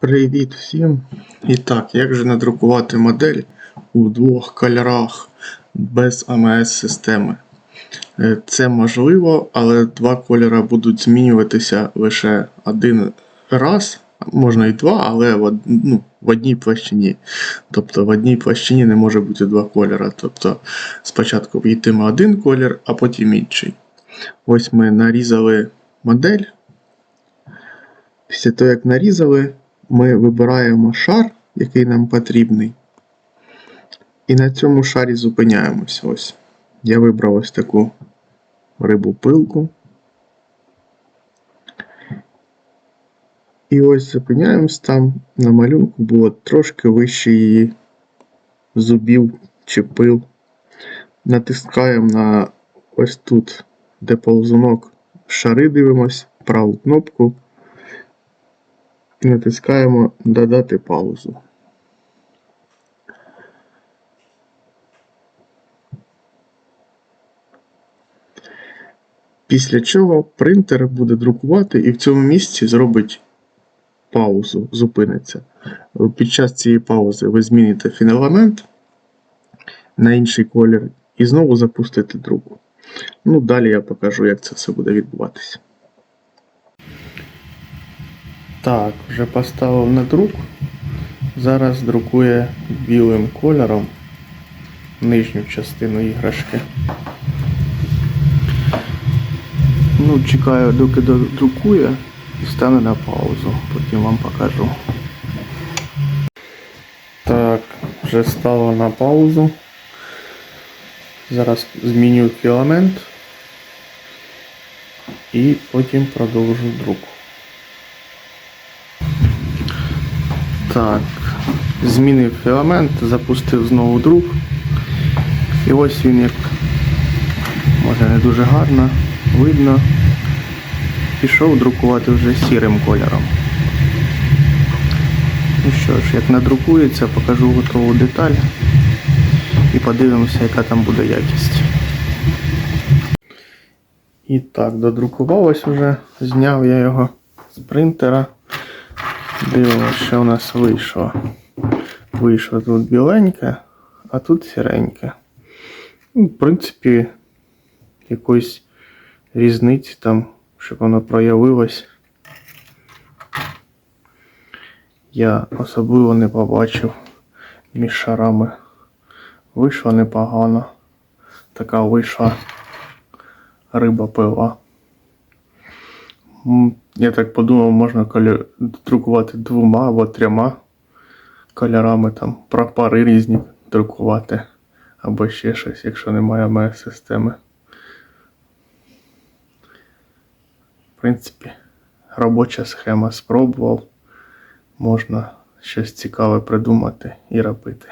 Привіт всім! І так, як же надрукувати модель у двох кольорах без АМС-системи? Е, Це можливо, але два кольори будуть змінюватися лише один раз, можна і два, але в, ну, в одній площині. Тобто в одній площині не може бути два кольори. Тобто спочатку йтиме один колір, а потім інший. Ось ми нарізали модель. Після того, як нарізали, ми вибираємо шар, який нам потрібний. І на цьому шарі зупиняємося. Ось. Я вибрав ось таку рибу пилку. І ось зупиняємось там на малюнку було трошки вище її зубів чи пил. Натискаємо на ось тут, де ползунок шари дивимось, праву кнопку натискаємо Додати паузу. Після чого принтер буде друкувати і в цьому місці зробить паузу, зупиниться. Під час цієї паузи ви зміните філамент на інший колір і знову запустите друку. Ну, далі я покажу, як це все буде відбуватися. Так, вже поставив на друк. Зараз друкує білим кольором нижню частину іграшки. Ну, чекаю, доки додрукує і стану на паузу. Потім вам покажу. Так, вже стало на паузу. Зараз зміню філамент і потім продовжу друк. Так, змінив філамент, запустив знову друк. І ось він як може не дуже гарно, видно. Пішов друкувати вже сірим кольором. Ну що ж, як надрукується, покажу готову деталь і подивимося, яка там буде якість. І так, додрукувалось вже, зняв я його з принтера. Дивимося, що у нас вийшло. Вийшло тут біленьке, а тут сіреньке. Ну, В принципі, якоїсь різниці там, щоб воно проявилось. Я особливо не побачив між шарами. Вийшло непогано. Така вийшла риба пила. Я так подумав, можна колі... друкувати двома або трьома кольорами, там прапори різні друкувати, або ще щось, якщо немає моєї системи. В принципі, робоча схема спробував. Можна щось цікаве придумати і робити.